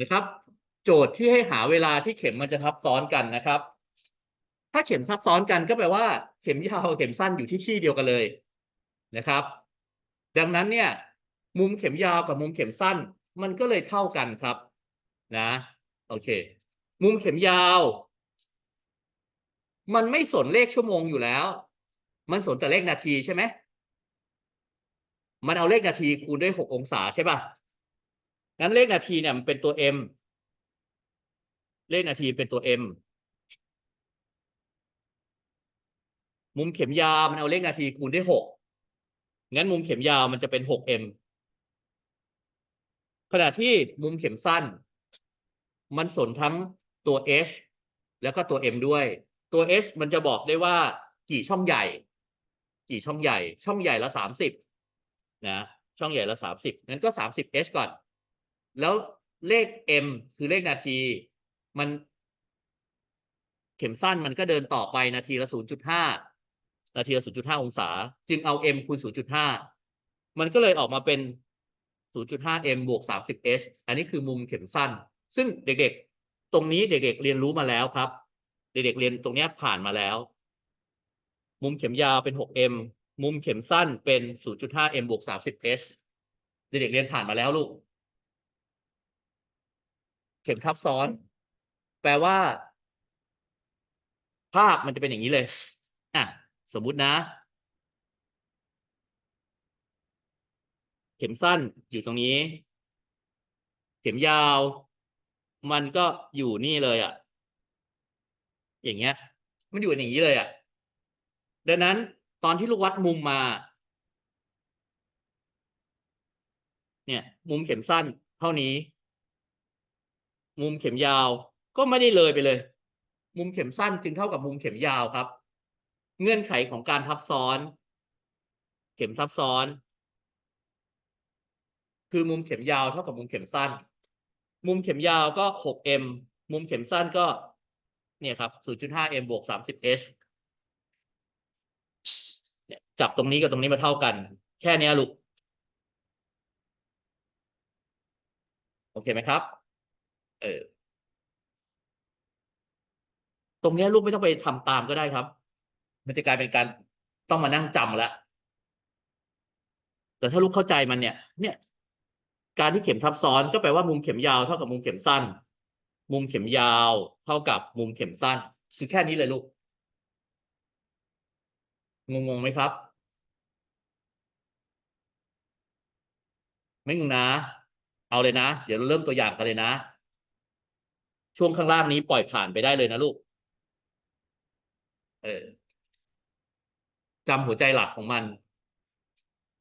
นะครับ โจทย์ที่ให้หาเวลาที่เข็มมันจะทับซ้อนกันนะครับ ถ้าเข็มทับซ้อนกันก็แปลว่าเข็มยาวเข็มสั้นอยู่ที่ที่เดียวกันเลยนะครับ ดังนั้นเนี่ย มุมเข็มยาวกับมุมเข็มสั้น มันก็เลยเท่ากันครับ นะโอเค มุมเข็มยาว มันไม่สนเลขชั่วโมงอยู่แล้ว มันสนแต่เลขนาทีใช่ไหมมันเอาเลขนาทีคูณด้วยหกองศาใช่ป่ะ งั้นเลขนาทีเนี่ยมันเป็นตัว m เลขนาทีเป็นตัว m มุมเข็มยาวมันเอาเลขนาทีคูณด้วยหกงั้นมุมเข็มยาวมันจะเป็นหก m ขณะที่มุมเข็มสั้น มันสนทั้งตัว h แล้วก็ตัว m ด้วย ตัว h มันจะบอกได้ว่ากี่ช่องใหญ่ กี่ช่องใหญ่ ช่องใหญ่ละสามสิบนะ ช่องใหญ่ละสามสิบงั้นก็สามสิบ h ก่อน แล้วเลข m คือเลขนาที มันเข็มสั้นมันก็เดินต่อไปนาทีละศูนาทีละศูนย์จุดห้าองศา จึงเอา m คูณศูนย์จุดห้ามันก็เลยออกมาเป็น 0.5 m บวก 30 h อันนี้คือมุมเข็มสั้น ซึ่งเด็กๆ ตรงนี้เด็กๆ เรียนรู้มาแล้วครับ เด็กๆ เรียนตรงนี้ผ่านมาแล้ว มุมเข็มยาวเป็น 6m มุมเข็มสั้นเป็น 0.5 m บวก 30 h เด็กๆ เรียนผ่านมาแล้วลูก เข็มทับซ้อน แปลว่า ภาพมันจะเป็นอย่างนี้เลย อะ สมมุตินะ เข็มสั้นอยู่ตรงนี้ เข็มยาว มันก็อยู่นี่เลยอะ อย่างเงี้ย มันอยู่อย่างนี้เลยอะ ดังนั้นตอนที่ลูกวัดมุมมา เนี่ย มุมเข็มสั้นเท่านี้ มุมเข็มยาวก็ไม่ได้เลยไปเลย มุมเข็มสั้นจึงเท่ากับมุมเข็มยาวครับ เงื่อนไขของการทับซ้อน เข็มทับซ้อน คือมุมเข็มยาวเท่ากับมุมเข็มสั้น มุมเข็มยาวก็ 6m มุมเข็มสั้นก็เนี่ยครับ 0.5m บวก 30h เนี่ยจับตรงนี้กับตรงนี้มาเท่ากัน แค่นี้ลูก โอเคไหมครับ เออ ตรงนี้ลูกไม่ต้องไปทำตามก็ได้ครับ มันจะกลายเป็นการต้องมานั่งจำแล้วแต่ถ้าลูกเข้าใจมันเนี่ย เนี่ย การที่เข็มทับซ้อนก็แปลว่ามุมเข็มยาวเท่ากับมุมเข็มสั้น มุมเข็มยาวเท่ากับมุมเข็มสั้น คือแค่นี้เลยลูก งงๆไหมครับ ไม่งงนะ เอาเลยนะ เดี๋ยวเริ่มตัวอย่างกันเลยนะ ช่วงข้างล่างนี้ปล่อยผ่านไปได้เลยนะลูก เออจำหัวใจหลักของมัน